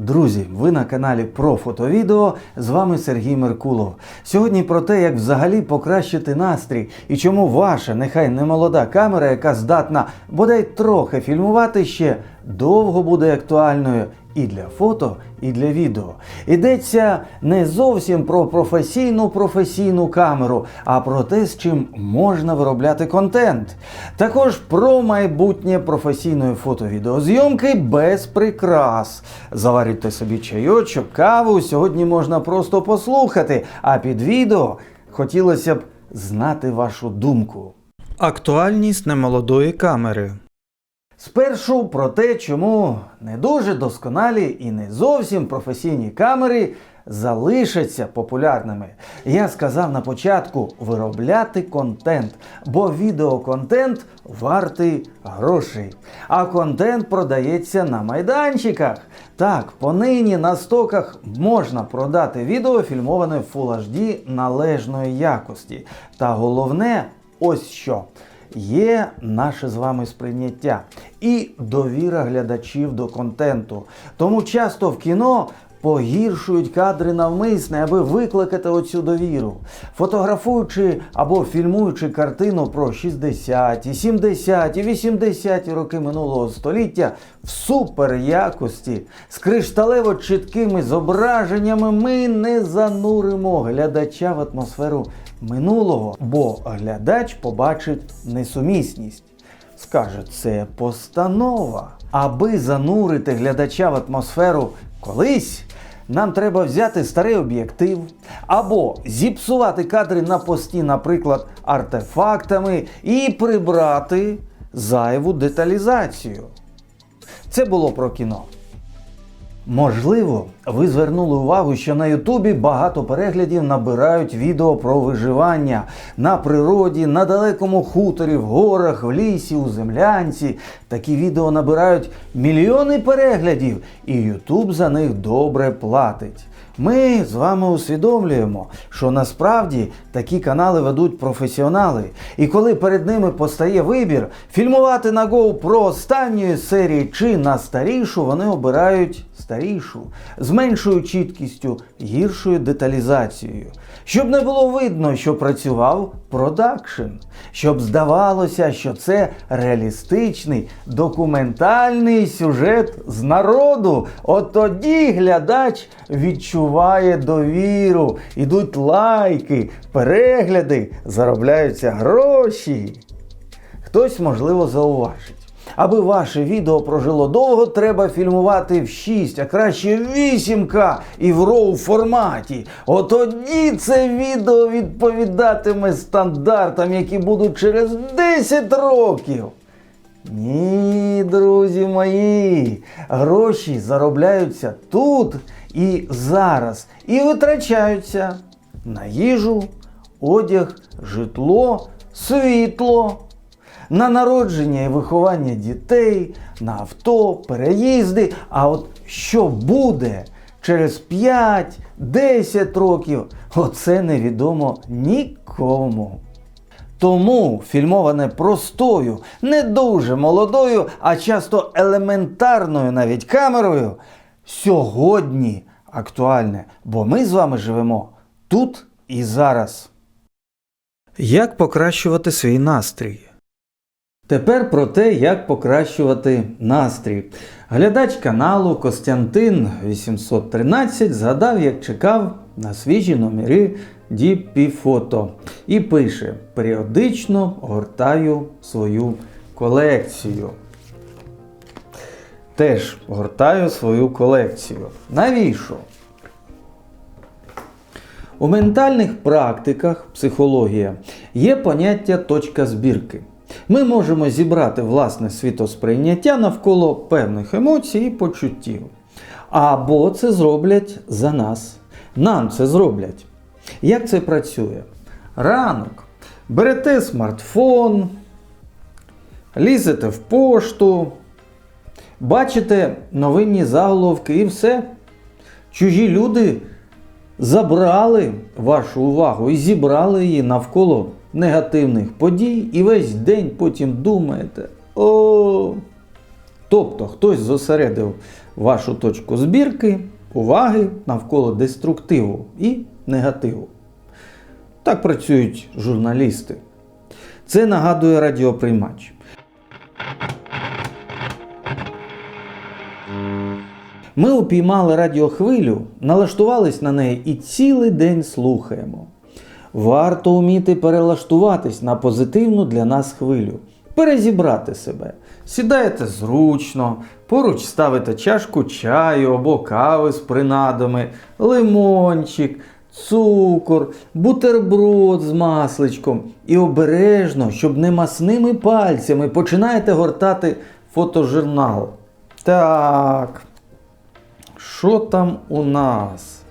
Друзі, ви на каналі про фото-відео. З вами Сергій Меркулов. Сьогодні про те, як взагалі покращити настрій і чому ваша, нехай не молода камера, яка здатна бодай трохи фільмувати ще, довго буде актуальною і для фото, і для відео. Йдеться не зовсім про професійну професійну камеру, а про те, з чим можна виробляти контент. Також про майбутнє професійної фото-відеозйомки без прикрас. Заварюйте собі чайочок, каву. Сьогодні можна просто послухати. А під відео хотілося б знати вашу думку. Актуальність немолодої камери. Спершу про те, чому не дуже досконалі і не зовсім професійні камери залишаться популярними. Я сказав на початку виробляти контент, бо відеоконтент вартий грошей. А контент продається на майданчиках. Так, понині на стоках можна продати відео, фільмоване в Full HD належної якості. Та головне, ось що є наше з вами сприйняття і довіра глядачів до контенту. Тому часто в кіно погіршують кадри навмисне, аби викликати оцю довіру. Фотографуючи або фільмуючи картину про 60, 70, 80 роки минулого століття в супер якості з кришталево чіткими зображеннями, ми не зануримо глядача в атмосферу минулого, бо глядач побачить несумісність. Скаже, це постанова. Аби занурити глядача в атмосферу колись, нам треба взяти старий об'єктив або зіпсувати кадри на пості, наприклад, артефактами, і прибрати зайву деталізацію. Це було про кіно. Можливо, ви звернули увагу, що на Ютубі багато переглядів набирають відео про виживання на природі, на далекому хуторі, в горах, в лісі, у землянці. Такі відео набирають мільйони переглядів, і Ютуб за них добре платить. Ми з вами усвідомлюємо, що насправді такі канали ведуть професіонали. І коли перед ними постає вибір фільмувати на GoPro останньої серії чи на старішу, вони обирають старішу з меншою чіткістю, гіршою деталізацією. Щоб не було видно, що працював продакшн, щоб здавалося, що це реалістичний документальний сюжет з народу. От тоді глядач відчуває довіру, ідуть лайки, перегляди, заробляються гроші. Хтось, можливо, зауважить. Аби ваше відео прожило довго, треба фільмувати в 6, а краще в 8К і в RAW форматі. От тоді це відео відповідатиме стандартам, які будуть через 10 років. Ні, друзі мої, гроші заробляються тут і зараз і витрачаються на їжу, одяг, житло, світло, на народження і виховання дітей, на авто, переїзди. А от що буде через 5-10 років, оце невідомо нікому. Тому фільмоване простою, не дуже молодою, а часто елементарною навіть камерою сьогодні актуальне, бо ми з вами живемо тут і зараз. Як покращувати свій настрій? Тепер про те, як покращувати настрій. Глядач каналу Костянтин 813 згадав, як чекав на свіжі номери Photo і пише: періодично гортаю свою колекцію. Теж гортаю свою колекцію. Навіщо? У ментальних практиках психологія є поняття точка збірки. Ми можемо зібрати власне світосприйняття навколо певних емоцій і почуттів. Або це зроблять за нас. Нам це зроблять. Як це працює? Ранок. Берете смартфон, лізете в пошту, бачите новинні заголовки і все. Чужі люди забрали вашу увагу і зібрали її навколо негативних подій, і весь день потім думаєте, о. Тобто хтось зосередив вашу точку збірки, уваги навколо деструктиву і негативу. Так працюють журналісти. Це нагадує радіоприймач. Ми упіймали радіохвилю, налаштувались на неї і цілий день слухаємо. Варто вміти перелаштуватись на позитивну для нас хвилю, перезібрати себе. Сідаєте зручно, поруч ставите чашку чаю або кави з принадами, лимончик, цукор, бутерброд з масличком. І обережно, щоб не масними пальцями, починаєте гортати фотожурнал. Так. Що там у нас?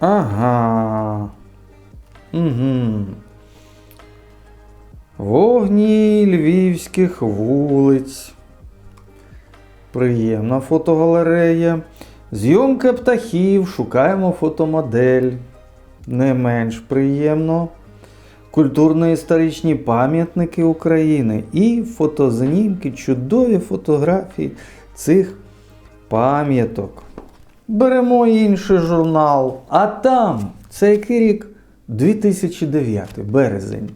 Ага. Угу. Вогні львівських вулиць. Приємна фотогалерея. Зйомка птахів. Шукаємо фотомодель. Не менш приємно. Культурно-історичні пам'ятники України і фотознімки, чудові фотографії цих пам'яток. Беремо інший журнал. А там, це який рік? 2009 березень.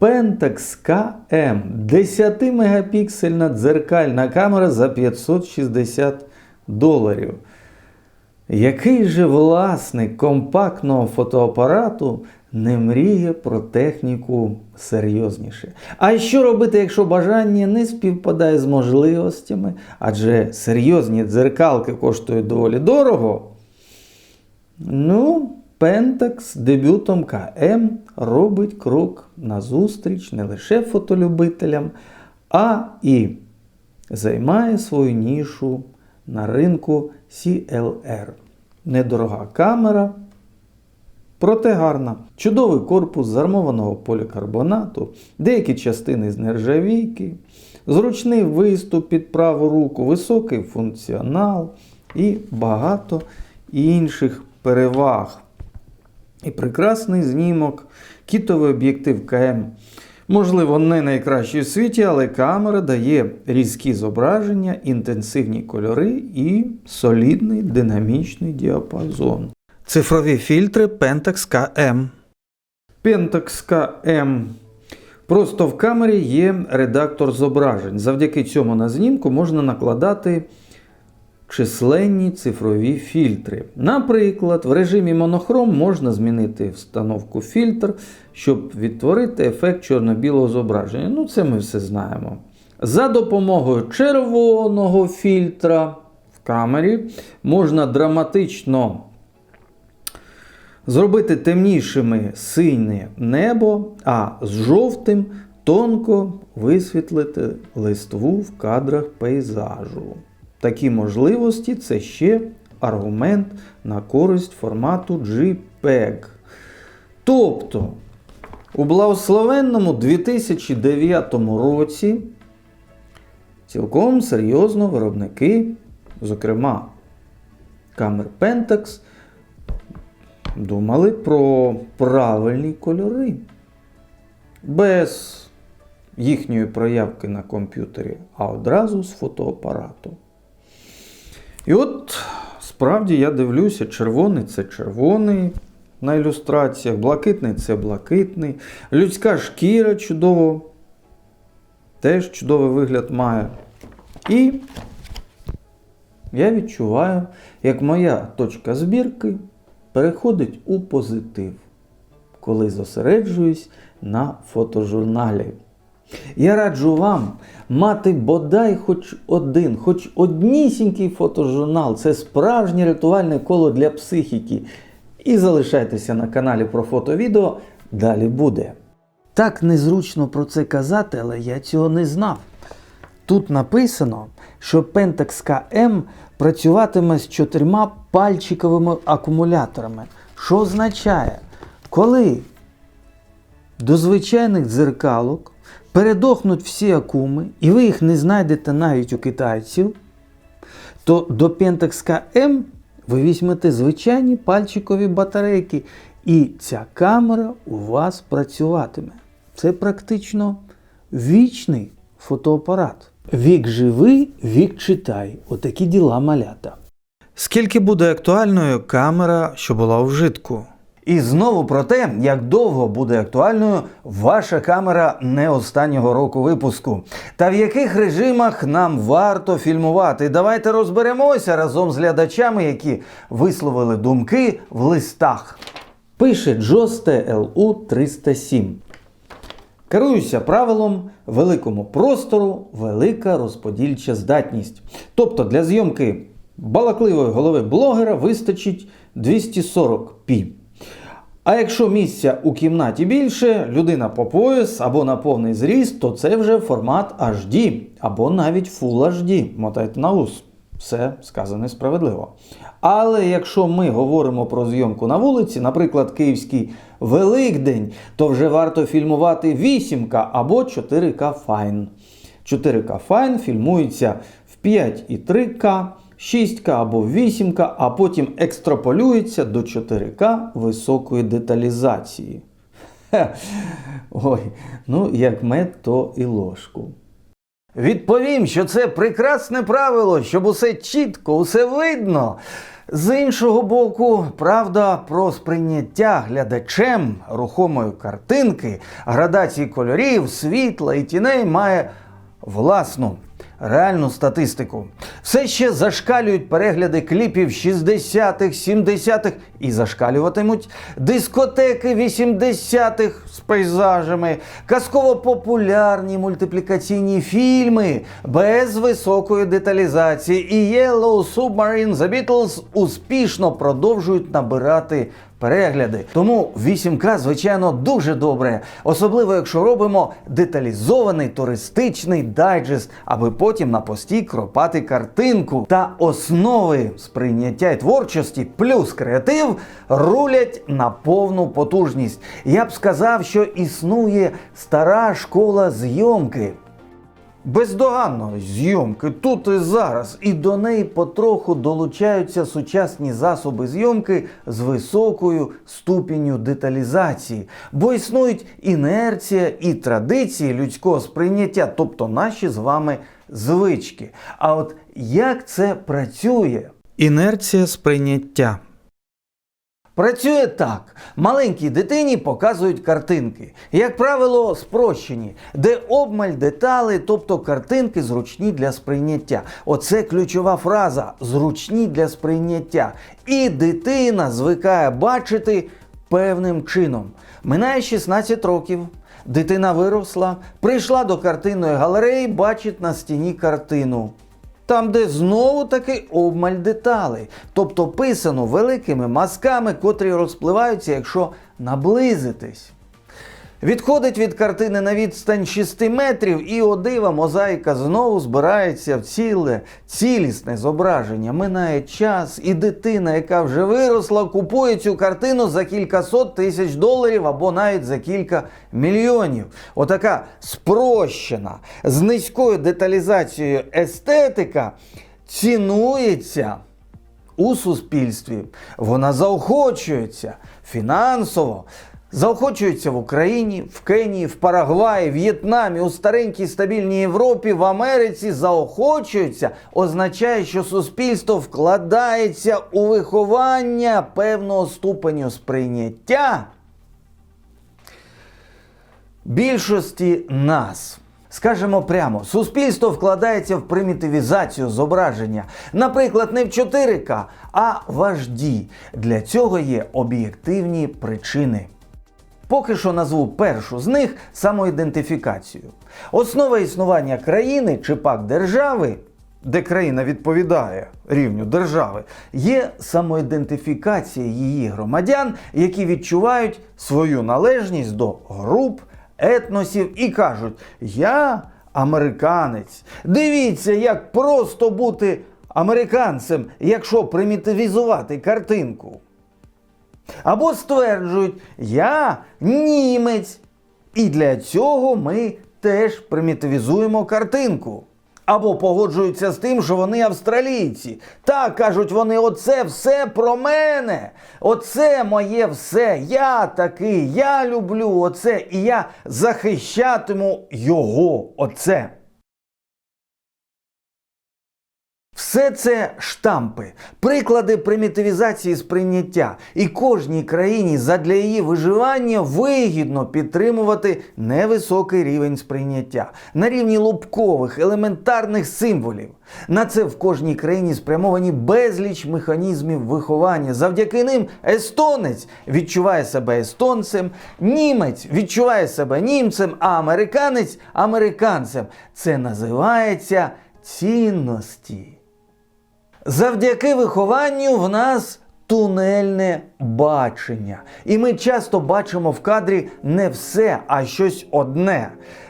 Pentax KM 10 мегапіксельна дзеркальна камера за 560 доларів. Який же власник компактного фотоапарату не мріє про техніку серйозніше? А що робити, якщо бажання не співпадає з можливостями? Адже серйозні дзеркалки коштують доволі дорого. Ну, Pentax дебютом КМ робить крок назустріч не лише фотолюбителям, а і займає свою нішу на ринку CLR. Недорога камера, проте гарна. Чудовий корпус з армованого полікарбонату, деякі частини з нержавійки, зручний виступ під праву руку, високий функціонал і багато інших переваг. І прекрасний знімок, кітовий об'єктив КМ. Можливо, не найкращий в світі, але камера дає різкі зображення, інтенсивні кольори і солідний динамічний діапазон. Цифрові фільтри Pentax KM. Pentax KM. Просто в камері є редактор зображень. Завдяки цьому на знімку можна накладати численні цифрові фільтри. Наприклад, в режимі монохром можна змінити встановку фільтр, щоб відтворити ефект чорно-білого зображення. Ну, це ми все знаємо. За допомогою червоного фільтра в камері можна драматично зробити темнішими синє небо, а з жовтим тонко висвітлити листву в кадрах пейзажу. Такі можливості це ще аргумент на користь формату JPEG. Тобто, у благословенному 2009 році цілком серйозно виробники, зокрема камер Pentax, думали про правильні кольори. Без їхньої проявки на комп'ютері, а одразу з фотоапарату. І от справді я дивлюся, червоний це червоний на ілюстраціях, блакитний це блакитний. Людська шкіра чудово, теж чудовий вигляд має. І я відчуваю, як моя точка збірки переходить у позитив, коли зосереджуюсь на фотожурналі. Я раджу вам мати бодай хоч один, хоч однісінький фотожурнал. Це справжнє рятувальне коло для психіки. І залишайтеся на каналі про фото-відео, далі буде. Так незручно про це казати, але я цього не знав. Тут написано, що Pentax KM працюватиме з чотирма пальчиковими акумуляторами. Що означає, коли до звичайних дзеркалок передохнуть всі акуми, і ви їх не знайдете навіть у китайців, то до Pentax KM ви візьмете звичайні пальчикові батарейки, і ця камера у вас працюватиме. Це практично вічний фотоапарат. Вік живи, вік читай. Отакі діла малята. Скільки буде актуальною камера, що була у вжитку? І знову про те, як довго буде актуальною ваша камера не останнього року випуску, та в яких режимах нам варто фільмувати. Давайте розберемося разом з глядачами, які висловили думки в листах. Пише Джосте ЛУ 307. Керуюся правилом великому простору, велика розподільча здатність. Тобто для зйомки балакливої голови блогера вистачить 240p. А якщо місця у кімнаті більше, людина по пояс або на повний зріст, то це вже формат HD або навіть Full HD. Мотайте на ус. Все сказане справедливо. Але якщо ми говоримо про зйомку на вулиці, наприклад, Київський Великдень, то вже варто фільмувати 8К або 4К Fine. 4К Fine фільмується в 5,3К, 6К або 8К, а потім екстраполюється до 4К високої деталізації. Хе. Ой, ну як мед, то і ложку. Відповім, що це прекрасне правило, щоб усе чітко, усе видно. З іншого боку, правда про сприйняття глядачем рухомої картинки, градації кольорів, світла і тіней має власну реальну статистику. Все ще зашкалюють перегляди кліпів 60-х, 70-х і зашкалюватимуть дискотеки 80-х з пейзажами, казково-популярні мультиплікаційні фільми без високої деталізації. І Yellow Submarine The Beatles успішно продовжують набирати перегляди. Тому 8К, звичайно, дуже добре, особливо якщо робимо деталізований туристичний дайджест, аби потім на пості кропати картинку. Та основи сприйняття й творчості плюс креатив рулять на повну потужність. Я б сказав, що існує стара школа зйомки. Бездоганної зйомки тут і зараз, і до неї потроху долучаються сучасні засоби зйомки з високою ступінню деталізації, бо існують інерція і традиції людського сприйняття, тобто наші з вами звички. А от як це працює? Інерція сприйняття. Працює так: маленькій дитині показують картинки, як правило, спрощені, де обмаль деталей, тобто картинки зручні для сприйняття. Оце ключова фраза зручні для сприйняття. І дитина звикає бачити певним чином. Минає 16 років. Дитина виросла, прийшла до картинної галереї, бачить на стіні картину. Там, де знову таки обмаль деталей, тобто писано великими мазками, котрі розпливаються, якщо наблизитись. Відходить від картини на відстань 6 метрів, і о дива мозаїка знову збирається в ціле, цілісне зображення. Минає час, і дитина, яка вже виросла, купує цю картину за кількасот тисяч доларів або навіть за кілька мільйонів. Отака спрощена, з низькою деталізацією естетика цінується у суспільстві. Вона заохочується фінансово. Заохочується в Україні, в Кенії, в Парагваї, В'єтнамі, у старенькій стабільній Європі, в Америці заохочується, означає, що суспільство вкладається у виховання певного ступеню сприйняття більшості нас. Скажемо прямо, суспільство вкладається в примітивізацію зображення, наприклад, не в 4К, а в HD. Для цього є об'єктивні причини. Поки що назву першу з них самоідентифікацію. Основа існування країни чи пак держави, де країна відповідає рівню держави, є самоідентифікація її громадян, які відчувають свою належність до груп, етносів і кажуть: Я американець. Дивіться, як просто бути американцем, якщо примітивізувати картинку. Або стверджують, я німець. І для цього ми теж примітивізуємо картинку. Або погоджуються з тим, що вони австралійці. Так кажуть вони, оце все про мене. Оце моє все. Я такий, я люблю оце, і я захищатиму його. Оце. Все це штампи, приклади примітивізації сприйняття. І кожній країні задля її виживання вигідно підтримувати невисокий рівень сприйняття на рівні лобкових, елементарних символів. На це в кожній країні спрямовані безліч механізмів виховання. Завдяки ним естонець відчуває себе естонцем, німець відчуває себе німцем, а американець американцем. Це називається цінності. Завдяки вихованню в нас тунельне бачення. І ми часто бачимо в кадрі не все, а щось одне.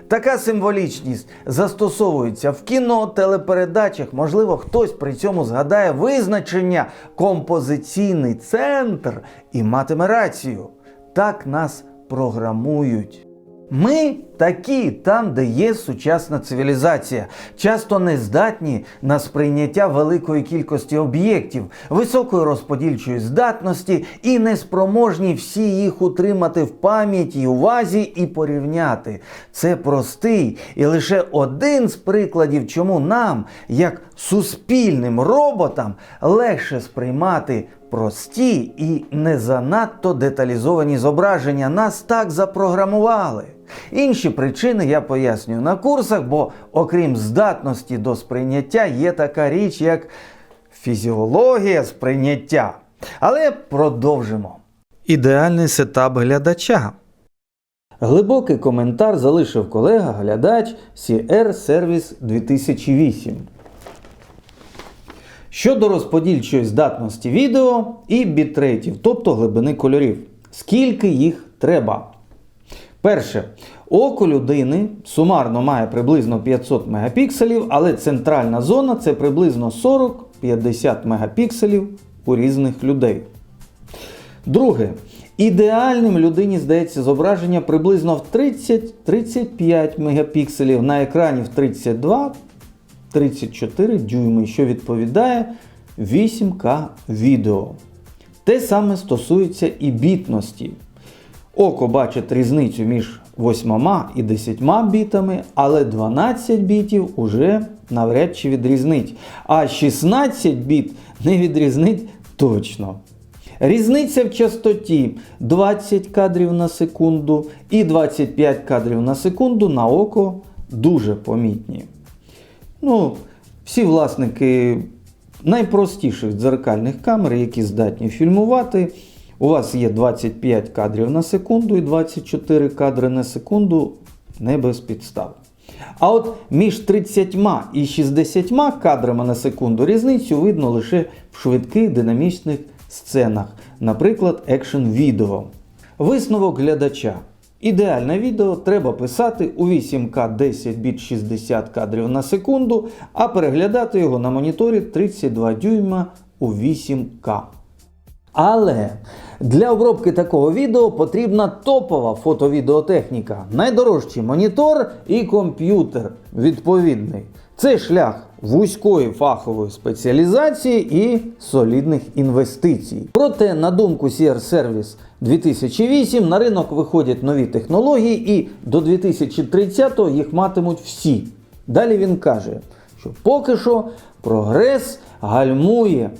Така символічність застосовується в кіно, телепередачах. Можливо, хтось при цьому згадає визначення композиційний центр і матиме рацію. Так нас програмують. Ми такі там, де є сучасна цивілізація, часто не здатні на сприйняття великої кількості об'єктів, високої розподільчої здатності і неспроможні всі їх утримати в пам'яті, увазі і порівняти. Це простий і лише один з прикладів, чому нам, як суспільним роботам, легше сприймати прості і не занадто деталізовані зображення. Нас так запрограмували. Інші причини я пояснюю на курсах, бо окрім здатності до сприйняття, є така річ, як фізіологія сприйняття. Але продовжимо. Ідеальний сетап глядача. Глибокий коментар залишив колега-глядач CR Service 2008. Щодо розподільчої здатності відео і бітрейтів, тобто глибини кольорів. Скільки їх треба? Перше, око людини сумарно має приблизно 500 мегапікселів, але центральна зона це приблизно 40-50 мегапікселів у різних людей. Друге, ідеальним людині здається зображення приблизно в 30-35 мегапікселів на екрані в 32-34 дюйми, що відповідає 8К відео. Те саме стосується і бітності. Око бачить різницю між 8 і 10 бітами, але 12 бітів уже навряд чи відрізнить. А 16 біт не відрізнить точно. Різниця в частоті 20 кадрів на секунду і 25 кадрів на секунду на око дуже помітні. Ну, всі власники найпростіших дзеркальних камер, які здатні фільмувати, у вас є 25 кадрів на секунду і 24 кадри на секунду не без підстав. А от між 30 і 60 кадрами на секунду різницю видно лише в швидких динамічних сценах, наприклад, екшн відео. Висновок глядача. Ідеальне відео треба писати у 8К 10 біт 60 кадрів на секунду, а переглядати його на моніторі 32 дюйма у 8К. Але для обробки такого відео потрібна топова фото-відеотехніка, найдорожчий монітор і комп'ютер відповідний. Це шлях вузької фахової спеціалізації і солідних інвестицій. Проте, на думку CR Service 2008, на ринок виходять нові технології, і до 2030-го їх матимуть всі. Далі він каже, що поки що прогрес гальмує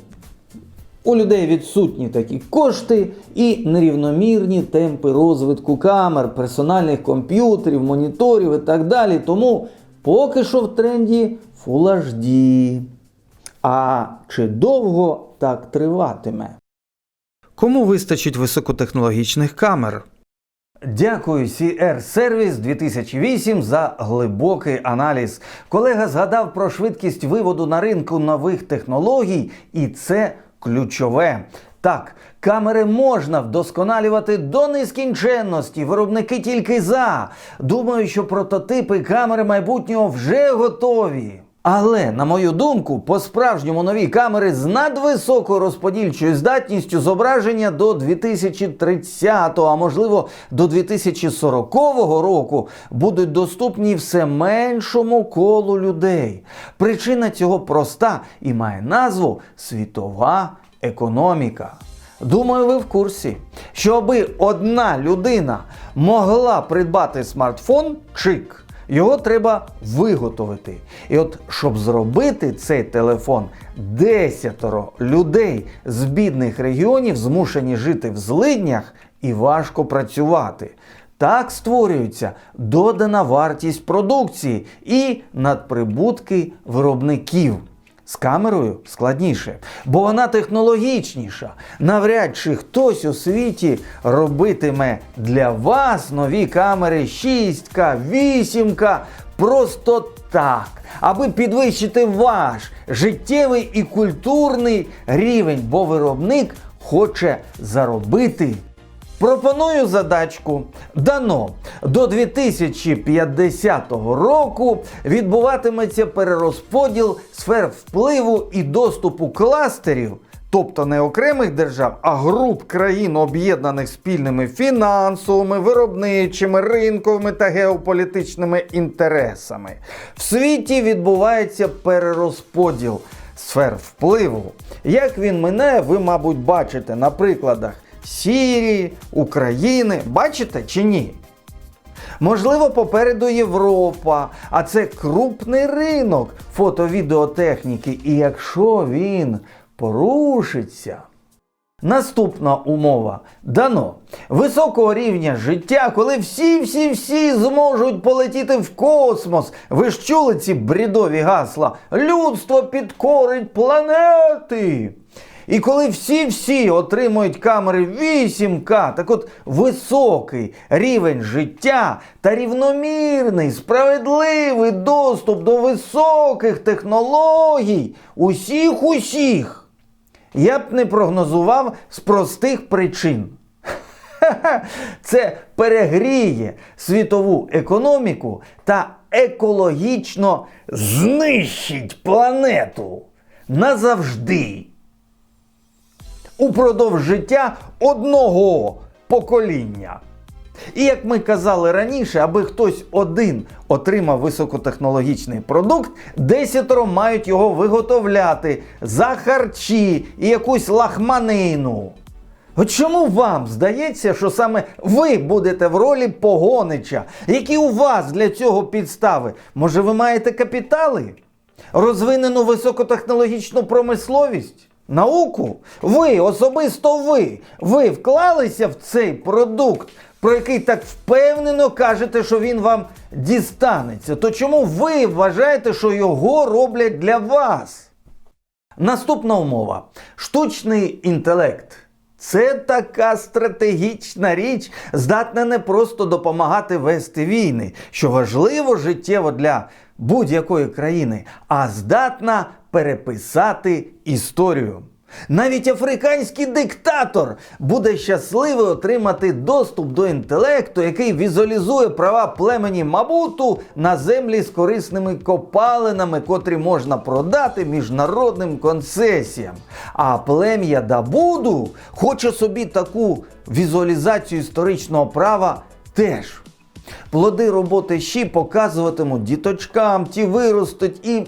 у людей відсутні такі кошти і нерівномірні темпи розвитку камер, персональних комп'ютерів, моніторів і так далі. Тому поки що в тренді Full HD. А чи довго так триватиме? Кому вистачить високотехнологічних камер? Дякую CR Service 2008 за глибокий аналіз. Колега згадав про швидкість виводу на ринку нових технологій, і це ключове. Так, камери можна вдосконалювати до нескінченності. Виробники тільки за. Думаю, що прототипи камери майбутнього вже готові. Але, на мою думку, по-справжньому нові камери з надвисокою розподільчою здатністю зображення до 2030, а можливо до 2040 року будуть доступні все меншому колу людей. Причина цього проста і має назву світова економіка. Думаю, ви в курсі, що аби одна людина могла придбати смартфон, чик, Його треба виготовити. І от щоб зробити цей телефон, десятеро людей з бідних регіонів змушені жити в злиднях і важко працювати. Так створюється додана вартість продукції і надприбутки виробників. З камерою складніше, бо вона технологічніша. Навряд чи хтось у світі робитиме для вас нові камери 6К, 8К просто так, аби підвищити ваш життєвий і культурний рівень, бо виробник хоче заробити. Пропоную задачку. Дано до 2050 року відбуватиметься перерозподіл сфер впливу і доступу кластерів, тобто не окремих держав, а груп країн, об'єднаних спільними фінансовими, виробничими, ринковими та геополітичними інтересами. В світі відбувається перерозподіл сфер впливу. Як він минає, ви, мабуть, бачите на прикладах Сірії, України. Бачите чи ні? Можливо, попереду Європа, а це крупний ринок фото-відеотехніки. І якщо він порушиться. Наступна умова дано високого рівня життя, коли всі-всі-всі зможуть полетіти в космос. Ви ж чули ці брідові гасла? Людство підкорить планети. І коли всі-всі отримують камери 8К, так от високий рівень життя та рівномірний, справедливий доступ до високих технологій усіх усіх я б не прогнозував з простих причин. Це перегріє світову економіку та екологічно знищить планету назавжди. Упродовж життя одного покоління. І як ми казали раніше, аби хтось один отримав високотехнологічний продукт, десятеро мають його виготовляти за харчі і якусь лахманину. От чому вам здається, що саме ви будете в ролі погонича? Які у вас для цього підстави? Може, ви маєте капітали? Розвинену високотехнологічну промисловість? Науку? Ви, особисто ви, ви вклалися в цей продукт, про який так впевнено кажете, що він вам дістанеться. То чому ви вважаєте, що його роблять для вас? Наступна умова: штучний інтелект. Це така стратегічна річ, здатна не просто допомагати вести війни, що важливо життєво для будь-якої країни, а здатна переписати історію. Навіть африканський диктатор буде щасливий отримати доступ до інтелекту, який візуалізує права племені Мабуту на землі з корисними копалинами, котрі можна продати міжнародним концесіям. А плем'я Дабуду хоче собі таку візуалізацію історичного права теж. Плоди роботи щі показуватимуть діточкам, ті виростуть і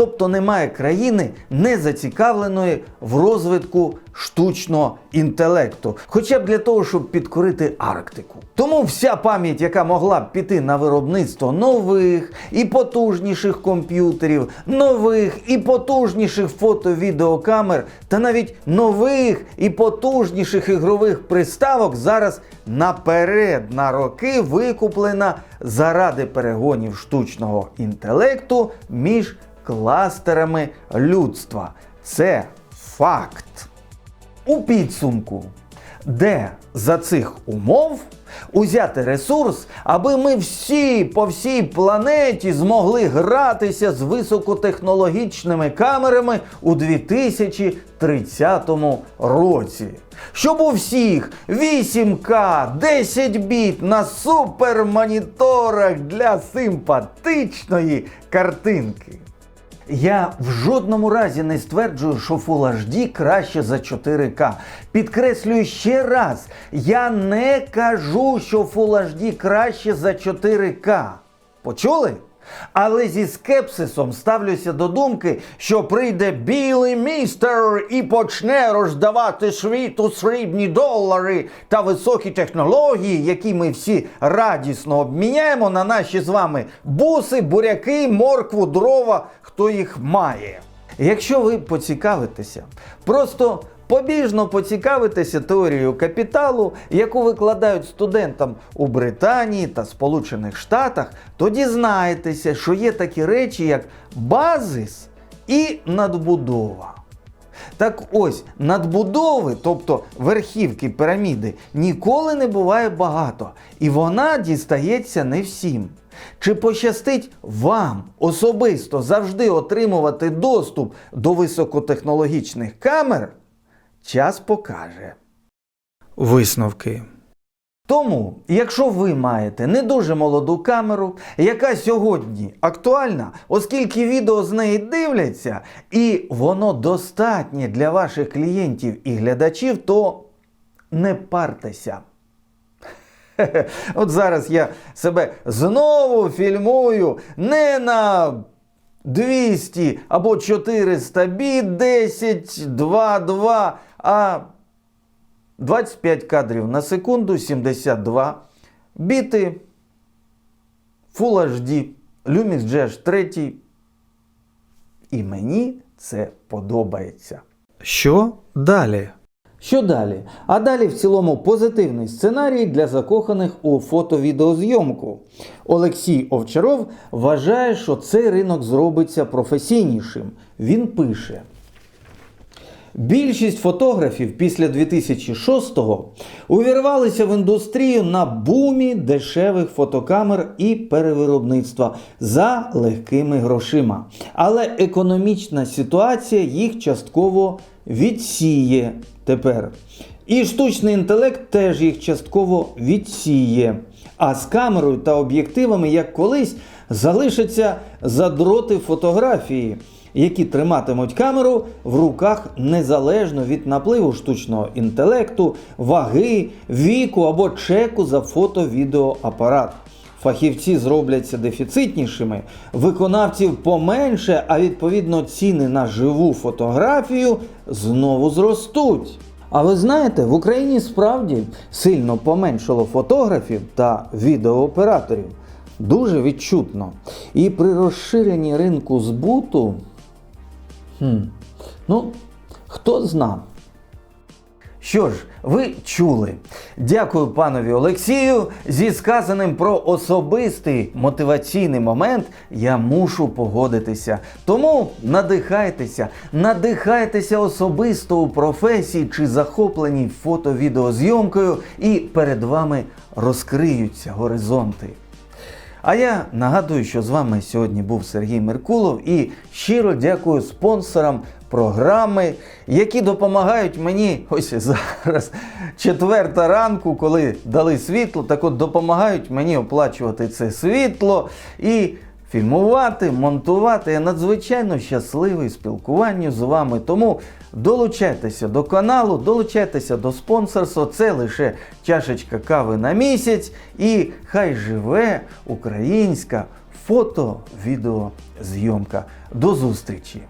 Тобто немає країни не зацікавленої в розвитку штучного інтелекту, хоча б для того, щоб підкорити Арктику. Тому вся пам'ять, яка могла б піти на виробництво нових і потужніших комп'ютерів, нових і потужніших фото-відеокамер та навіть нових і потужніших ігрових приставок, зараз наперед на роки викуплена заради перегонів штучного інтелекту між кластерами людства. Це факт. У підсумку, де за цих умов узяти ресурс, аби ми всі по всій планеті змогли гратися з високотехнологічними камерами у 2030 році. Щоб у всіх 8К 10 біт на супермоніторах для симпатичної картинки. Я в жодному разі не стверджую, що Full HD краще за 4К. Підкреслюю ще раз, я не кажу, що Full HD краще за 4К. Почули? Але зі скепсисом ставлюся до думки, що прийде білий містер і почне роздавати світу срібні долари та високі технології, які ми всі радісно обміняємо на наші з вами буси, буряки, моркву, дрова, хто їх має. Якщо ви поцікавитеся, просто побіжно поцікавитеся теорією капіталу, яку викладають студентам у Британії та Сполучених Штатах, то дізнаєтеся, що є такі речі, як базис і надбудова. Так ось, надбудови, тобто верхівки піраміди, ніколи не буває багато, і вона дістається не всім. Чи пощастить вам особисто завжди отримувати доступ до високотехнологічних камер? Час покаже. Висновки. Тому, якщо ви маєте не дуже молоду камеру, яка сьогодні актуальна, оскільки відео з неї дивляться, і воно достатнє для ваших клієнтів і глядачів, то не партеся. От зараз я себе знову фільмую не на 200 або 400 біт, 10, 2, 2, а 25 кадрів на секунду, 72 біти, Full HD, Lumix GH 3. І мені це подобається. Що далі? Що далі? А далі в цілому позитивний сценарій для закоханих у фото-відеозйомку. Олексій Овчаров вважає, що цей ринок зробиться професійнішим. Він пише. Більшість фотографів після 2006-го увірвалися в індустрію на бумі дешевих фотокамер і перевиробництва за легкими грошима. Але економічна ситуація їх частково відсіє тепер. І штучний інтелект теж їх частково відсіє. А з камерою та об'єктивами, як колись, залишаться задроти фотографії, які триматимуть камеру в руках незалежно від напливу штучного інтелекту, ваги, віку або чеку за фото-відеоапарат. Фахівці зробляться дефіцитнішими, виконавців поменше, а відповідно ціни на живу фотографію знову зростуть. А ви знаєте, в Україні справді сильно поменшало фотографів та відеооператорів. Дуже відчутно. І при розширенні ринку збуту, хм, ну, хто зна. Що ж, ви чули. Дякую панові Олексію. Зі сказаним про особистий мотиваційний момент я мушу погодитися. Тому надихайтеся, надихайтеся особисто у професії чи захопленій фото-відеозйомкою, і перед вами розкриються горизонти. А я нагадую, що з вами сьогодні був Сергій Меркулов і щиро дякую спонсорам програми, які допомагають мені ось зараз четверта ранку, коли дали світло, так от допомагають мені оплачувати це світло і фільмувати, монтувати. Я надзвичайно щасливий спілкуванню з вами. Тому долучайтеся до каналу, долучайтеся до спонсорства. Це лише чашечка кави на місяць. І хай живе українська фото-відеозйомка. До зустрічі!